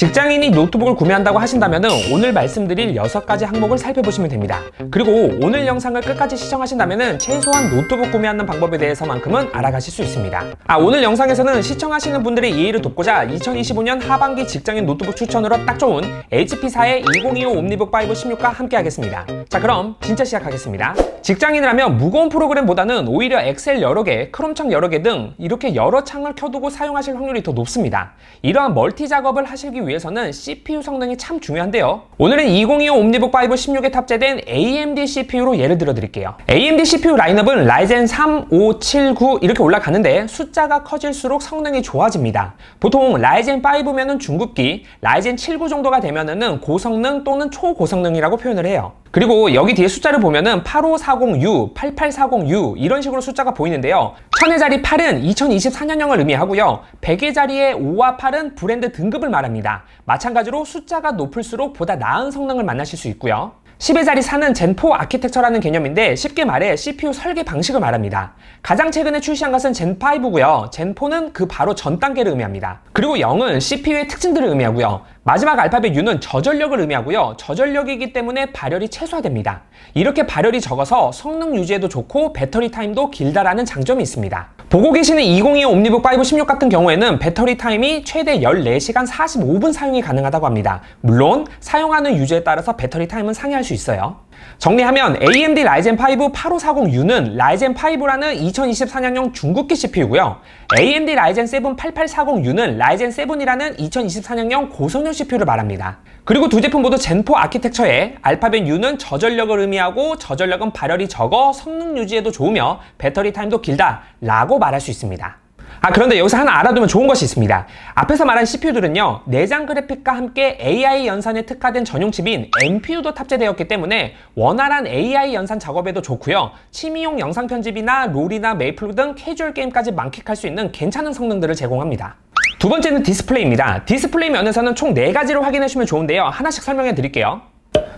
직장인이 노트북을 구매한다고 하신다면 오늘 말씀드릴 6가지 항목을 살펴보시면 됩니다. 그리고 오늘 영상을 끝까지 시청하신다면 최소한 노트북 구매하는 방법에 대해서만큼은 알아가실 수 있습니다. 아, 오늘 영상에서는 시청하시는 분들의 이해를 돕고자 2025년 하반기 직장인 노트북 추천으로 딱 좋은 HP사의 2025 옴니북 5 16과 함께 하겠습니다. 자, 그럼 진짜 시작하겠습니다. 직장인이라면 무거운 프로그램보다는 오히려 엑셀 여러 개, 크롬창 여러 개 등 이렇게 여러 창을 켜두고 사용하실 확률이 더 높습니다. 이러한 멀티 작업을 하시기 위해 서는 CPU 성능이 참 중요한데요. 오늘은 2025 옴니북 5 16에 탑재된 AMD CPU로 예를 들어 드릴게요. AMD CPU 라인업은 라이젠 3, 5, 7, 9 이렇게 올라가는데 숫자가 커질수록 성능이 좋아집니다. 보통 라이젠 5면은 중급기, 라이젠 7, 9 정도가 되면은 고성능 또는 초고성능이라고 표현을 해요. 그리고 여기 뒤에 숫자를 보면은 8540U, 8840U 이런 식으로 숫자가 보이는데요. 1000회짜리 8은 2024년형을 의미하고요. 100회짜리의 5와 8은 브랜드 등급을 말합니다. 마찬가지로 숫자가 높을수록 보다 나은 성능을 만나실 수 있고요. 10회짜리 4는 젠4 아키텍처라는 개념인데 쉽게 말해 CPU 설계 방식을 말합니다. 가장 최근에 출시한 것은 젠5고요. 젠4는 그 바로 전 단계를 의미합니다. 그리고 0은 CPU의 특징들을 의미하고요. 마지막 알파벳 U는 저전력을 의미하고요. 저전력이기 때문에 발열이 최소화됩니다. 이렇게 발열이 적어서 성능 유지에도 좋고 배터리 타임도 길다라는 장점이 있습니다. 보고 계시는 2025 옴니북 5 16 같은 경우에는 배터리 타임이 최대 14시간 45분 사용이 가능하다고 합니다. 물론 사용하는 유저에 따라서 배터리 타임은 상이할 수 있어요. 정리하면 AMD 라이젠 5 8540U는 라이젠 5라는 2024년형 중국기 CPU고요. AMD 라이젠 7 8840U는 라이젠 7이라는 2024년형 고성능 CPU를 말합니다. 그리고 두 제품 모두 젠4 아키텍처에 알파벳 U는 저전력을 의미하고 저전력은 발열이 적어 성능 유지에도 좋으며 배터리 타임도 길다 라고 말할 수 있습니다. 아 그런데 여기서 하나 알아두면 좋은 것이 있습니다. 앞에서 말한 CPU들은요 내장 그래픽과 함께 AI 연산에 특화된 전용 칩인 NPU도 탑재되었기 때문에 원활한 AI 연산 작업에도 좋고요 취미용 영상 편집이나 롤이나 메이플 등 캐주얼 게임까지 만끽할 수 있는 괜찮은 성능들을 제공합니다. 두 번째는 디스플레이입니다. 디스플레이 면에서는 총 4가지를 확인해 주시면 좋은데요. 하나씩 설명해 드릴게요.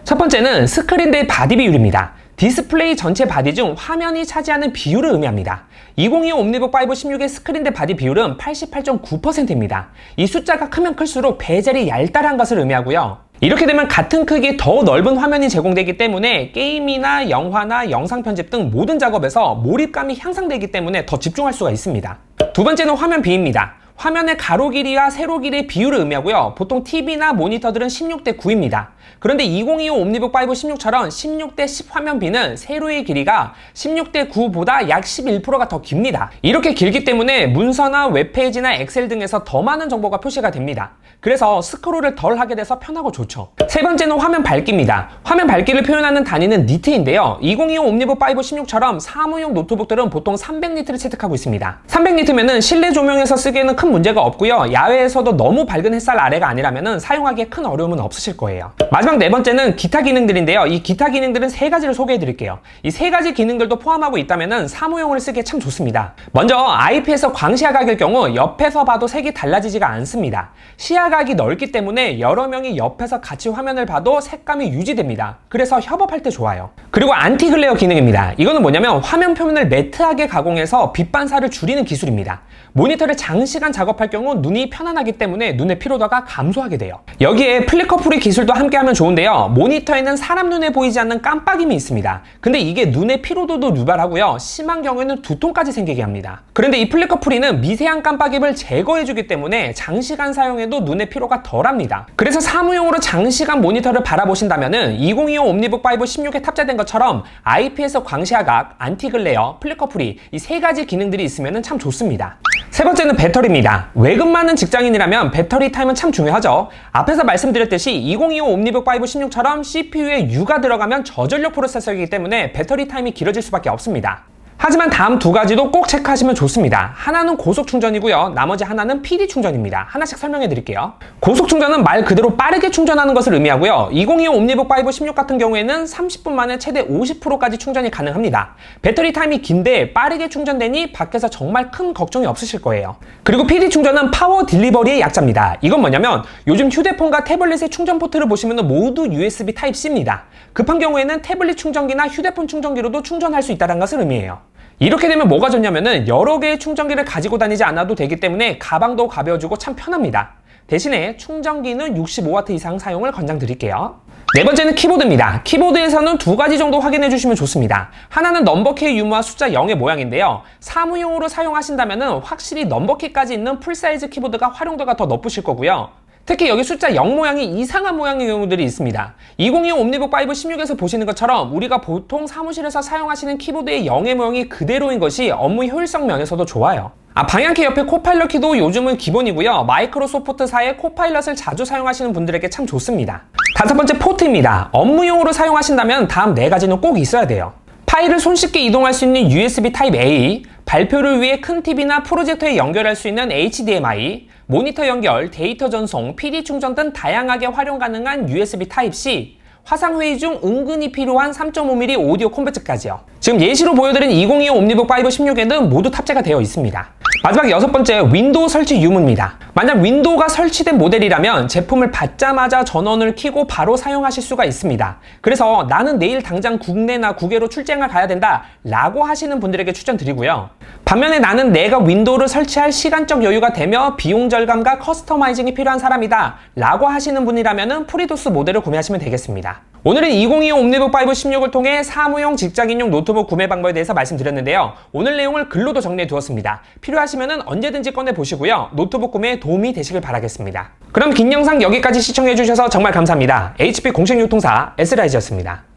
첫 번째는 스크린 대 바디 비율입니다. 디스플레이 전체 바디 중 화면이 차지하는 비율을 의미합니다. 2025 옴니북 5 16의 스크린 대 바디 비율은 88.9%입니다. 이 숫자가 크면 클수록 베젤이 얄달한 것을 의미하고요. 이렇게 되면 같은 크기의 더 넓은 화면이 제공되기 때문에 게임이나 영화나 영상 편집 등 모든 작업에서 몰입감이 향상되기 때문에 더 집중할 수가 있습니다. 두 번째는 화면 비입니다. 화면의 가로 길이와 세로 길이의 비율을 의미하고요. 보통 TV나 모니터들은 16대 9입니다. 그런데 2025 옴니북 5 16처럼 16대 10 화면 비는 세로의 길이가 16대 9보다 약 11%가 더 깁니다. 이렇게 길기 때문에 문서나 웹페이지나 엑셀 등에서 더 많은 정보가 표시가 됩니다. 그래서 스크롤을 덜 하게 돼서 편하고 좋죠. 세 번째는 화면 밝기입니다. 화면 밝기를 표현하는 단위는 니트인데요. 2025 옴니북 5 16처럼 사무용 노트북들은 보통 300니트를 채택하고 있습니다. 300니트면은 실내 조명에서 쓰기에는 큰 문제가 없고요. 야외에서도 너무 밝은 햇살 아래가 아니라면 사용하기에 큰 어려움은 없으실 거예요. 마지막 네 번째는 기타 기능들인데요. 이 기타 기능들은 세 가지를 소개해 드릴게요. 이 세 가지 기능들도 포함하고 있다면 사무용으로 쓰기에 참 좋습니다. 먼저 IPS 광시야각일 경우 옆에서 봐도 색이 달라지지가 않습니다. 시야각이 넓기 때문에 여러 명이 옆에서 같이 화면을 봐도 색감이 유지됩니다. 그래서 협업할 때 좋아요. 그리고 안티 글레어 기능입니다. 이거는 뭐냐면 화면 표면을 매트하게 가공해서 빛 반사를 줄이는 기술입니다. 모니터를 장시간 작업할 경우 눈이 편안하기 때문에 눈의 피로도가 감소하게 돼요. 여기에 플리커프리 기술도 함께하면 좋은데요. 모니터에는 사람 눈에 보이지 않는 깜빡임이 있습니다. 근데 이게 눈의 피로도도 유발하고요. 심한 경우에는 두통까지 생기게 합니다. 그런데 이 플리커프리는 미세한 깜빡임을 제거해주기 때문에 장시간 사용해도 눈의 피로가 덜합니다. 그래서 사무용으로 장시간 모니터를 바라보신다면 2025 옴니북 5 16에 탑재된 것처럼 IPS 광시야각, 안티글레어, 플리커프리 이세 가지 기능들이 있으면 참 좋습니다. 세 번째는 배터리입니다. 외근 많은 직장인이라면 배터리 타임은 참 중요하죠. 앞에서 말씀드렸듯이 2025 옴니북 5 16처럼 CPU에 U가 들어가면 저전력 프로세서이기 때문에 배터리 타임이 길어질 수밖에 없습니다. 하지만 다음 두 가지도 꼭 체크하시면 좋습니다. 하나는 고속 충전이고요. 나머지 하나는 PD 충전입니다. 하나씩 설명해 드릴게요. 고속 충전은 말 그대로 빠르게 충전하는 것을 의미하고요. 2025 옴니북 5 16 같은 경우에는 30분 만에 최대 50%까지 충전이 가능합니다. 배터리 타임이 긴데 빠르게 충전되니 밖에서 정말 큰 걱정이 없으실 거예요. 그리고 PD 충전은 파워 딜리버리의 약자입니다. 이건 뭐냐면 요즘 휴대폰과 태블릿의 충전 포트를 보시면 모두 USB Type-C입니다. 급한 경우에는 태블릿 충전기나 휴대폰 충전기로도 충전할 수 있다는 것을 의미해요. 이렇게 되면 뭐가 좋냐면은 여러 개의 충전기를 가지고 다니지 않아도 되기 때문에 가방도 가벼워지고 참 편합니다. 대신에 충전기는 65W 이상 사용을 권장드릴게요. 네 번째는 키보드입니다. 키보드에서는 두 가지 정도 확인해 주시면 좋습니다. 하나는 넘버키의 유무와 숫자 0의 모양인데요. 사무용으로 사용하신다면 확실히 넘버키까지 있는 풀사이즈 키보드가 활용도가 더 높으실 거고요. 특히 여기 숫자 0 모양이 이상한 모양의 경우들이 있습니다. 2025 옴니북 5 16에서 보시는 것처럼 우리가 보통 사무실에서 사용하시는 키보드의 0의 모양이 그대로인 것이 업무 효율성 면에서도 좋아요. 아, 방향키 옆에 코파일럿 키도 요즘은 기본이고요. 마이크로소프트사의 코파일럿을 자주 사용하시는 분들에게 참 좋습니다. 다섯 번째 포트입니다. 업무용으로 사용하신다면 다음 네 가지는 꼭 있어야 돼요. 파일을 손쉽게 이동할 수 있는 USB 타입 A, 발표를 위해 큰 TV나 프로젝터에 연결할 수 있는 HDMI, 모니터 연결, 데이터 전송, PD 충전 등 다양하게 활용 가능한 USB 타입 C, 화상회의 중 은근히 필요한 3.5mm 오디오 콘버터까지요. 지금 예시로 보여드린 2025 옴니북 5 16에는 모두 탑재가 되어 있습니다. 마지막 여섯 번째 윈도우 설치 유무입니다. 만약 윈도우가 설치된 모델이라면 제품을 받자마자 전원을 켜고 바로 사용하실 수가 있습니다. 그래서 나는 내일 당장 국내나 국외로 출장을 가야 된다 라고 하시는 분들에게 추천드리고요. 반면에 나는 내가 윈도우를 설치할 시간적 여유가 되며 비용 절감과 커스터마이징이 필요한 사람이다 라고 하시는 분이라면 프리도스 모델을 구매하시면 되겠습니다. 오늘은 2025 옴니북 5 16을 통해 사무용 직장인용 노트북 구매 방법에 대해서 말씀드렸는데요. 오늘 내용을 글로도 정리해 두었습니다. 필요하시면 언제든지 꺼내 보시고요. 노트북 구매에 도움이 되시길 바라겠습니다. 그럼 긴 영상 여기까지 시청해 주셔서 정말 감사합니다. HP 공식 유통사 에스라이즈였습니다.